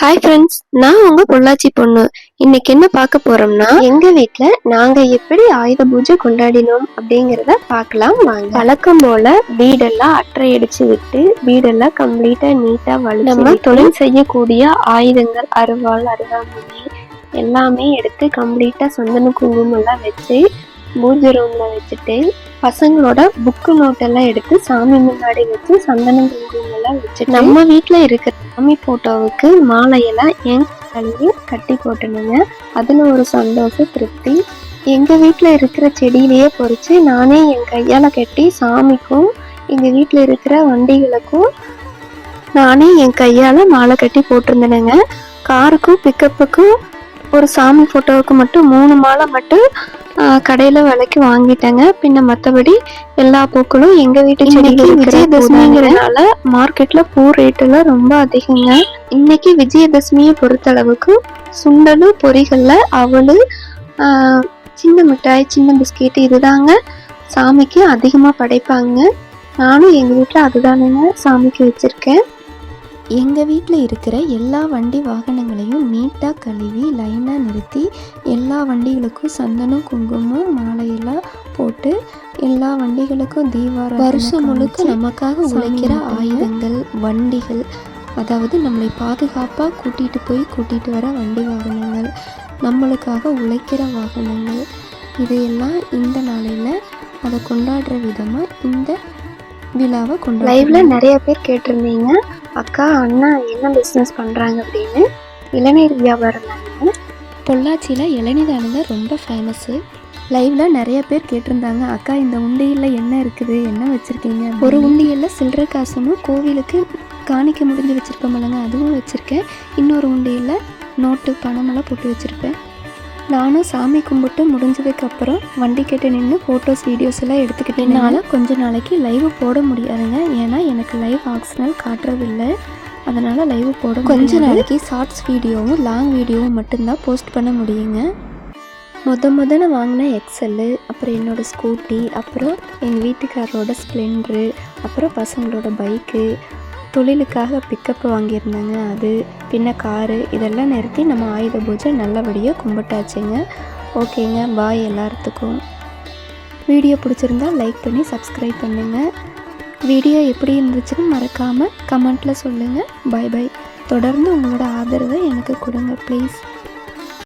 Hi friends நான் உங்க பொள்ளாச்சி பொண்ணு. இன்னைக்கு என்ன பார்க்க போறோம்னா எங்க வீட்ல நாங்க எப்படி ஆயுத பூஜை கொண்டாடினோம் அப்படிங்கறத பார்க்கலாம் வாங்க. வழக்கம் போல வீடெல்லாம் அற்றை அடிச்சு விட்டு வீடெல்லாம் கம்ப்ளீட்டா நீட்டா நம்ம தொழில் செய்யக்கூடிய ஆயுதங்கள் அருவாள் அருவாமனை எல்லாமே எடுத்து கம்ப்ளீட்டா சந்தன குங்குமம் எல்லாம் வச்சு பூஜை ரூம்ல வச்சுட்டு பசங்களோட புக்கு நோட்டெல்லாம் எடுத்து சாமி முன்னாடி வச்சு சந்தனம் குங்குமம் எல்லாம் வச்சு நம்ம வீட்டில் இருக்கிற சாமி போட்டோவுக்கு மாலையெல்லாம் என் கழுவி கட்டி போட்டணுங்க? அதுல ஒரு சந்தோஷம் திருப்தி. எங்க வீட்டில் இருக்கிற செடியிலேயே பொறிச்சு நானே என் கையால கட்டி சாமிக்கும் எங்க வீட்டில் இருக்கிற வண்டிகளுக்கும் நானே என் கையால மாலை கட்டி போட்டிருந்தேனுங்க. காருக்கும் பிக்கப்புக்கும் ஒரு சாமி போட்டோவுக்கு மட்டும் மூணு மாலை மட்டும் கடையில விலைக்கு வாங்கிட்டேங்க. பின்ன மத்தபடி எல்லா பூக்களும் எங்க வீட்டு செடியில விஜயதசமிங்கிறனால மார்க்கெட்ல பூ ரேட் எல்லாம் ரொம்ப அதிகங்க. இன்னைக்கு விஜயதசமியை பொறுத்தளவுக்கு சுண்டலு பொரிகள்ல அவளு சின்ன மிட்டாய் சின்ன பிஸ்கெட் இதுதாங்க சாமிக்கு அதிகமா படைப்பாங்க. நானும் எங்க வீட்ல அதுதானுங்க சாமிக்கு வச்சிருக்கேன். எங்கள் வீட்டில் இருக்கிற எல்லா வண்டி வாகனங்களையும் நீட்டாக கழுவி லைனாக நிறுத்தி எல்லா வண்டிகளுக்கும் சந்தனம் குங்குமம் மாலையெல்லாம் போட்டு எல்லா வண்டிகளுக்கும் தீபாராதனை வருஷம் முழுக்க நமக்காக உழைக்கிற. ஆயுதங்கள் வண்டிகள் அதாவது நம்மளை பாதுகாப்பாக கூட்டிகிட்டு போய் கூட்டிகிட்டு வர வண்டி வாகனங்கள் நம்மளுக்காக உழைக்கிற வாகனங்கள் இதையெல்லாம் இந்த நாளையில் அதை கொண்டாடுற விதமாக இந்த விழாவை லைவ்ல கொண்டாடுறோம் நிறைய பேர் கேட்டிருந்தீங்க அக்கா அண்ணா என்ன பிசினஸ் பண்றாங்க அப்படின்னு இளநீர் வியாபாரம் தாங்க பொள்ளாச்சியில் இளநிதானுங்க ரொம்ப ஃபேமஸ்ஸு லைவில் நிறைய பேர் கேட்டிருந்தாங்க அக்கா இந்த உண்டியலில் என்ன இருக்குது? என்ன வச்சுருக்கீங்க? ஒரு உண்டியலில் சில்லறை காசும் கோவிலுக்கு காணிக்க முடிஞ்சு வச்சுருப்போம்லங்க அதுவும் வச்சுருக்கேன். இன்னொரு உண்டியலில் நோட்டு பணமெல்லாம் போட்டு வச்சுருப்பேன். நானும் சாமி கும்பிட்டு முடிஞ்சதுக்கு அப்புறம் வண்டி கிட்ட நின்று ஃபோட்டோஸ் வீடியோஸ் எல்லாம் எடுத்துக்கிட்டு என்னால் கொஞ்ச நாளைக்கு லைவ் போட முடியாதுங்க. ஏன்னா எனக்கு லைவ் ஆக்சினல் காட்டுறதில்லை. அதனால் லைவ் போட கொஞ்ச நாளைக்கு ஷார்ட்ஸ் வீடியோவும் லாங் வீடியோவும் மட்டும்தான் போஸ்ட் பண்ண முடியுங்க. முத முதல்ல வாங்கின எக்ஸல்லு அப்புறம் என்னோடய ஸ்கூட்டி அப்புறம் எங்கள் வீட்டுக்காரரோட ஸ்ப்ளெண்ட்ரு அப்புறம் பசங்களோட பைக்கு தொழிலுக்காக பிக்கப் வாங்கியிருந்தாங்க அது பின்ன காரு இதெல்லாம் நிறுத்தி நம்ம ஆயுத பூஜை நல்லபடியாக கும்பிட்டாச்சுங்க. ஓகேங்க பாய் எல்லாத்துக்கும். வீடியோ பிடிச்சிருந்தா லைக் பண்ணி சப்ஸ்கிரைப் பண்ணுங்கள் வீடியோ எப்படி இருந்துச்சுன்னு மறக்காமல் கமெண்ட்டில் சொல்லுங்கள் பை பை. தொடர்ந்து உங்களோட ஆதரவை எனக்கு கொடுங்க ப்ளீஸ்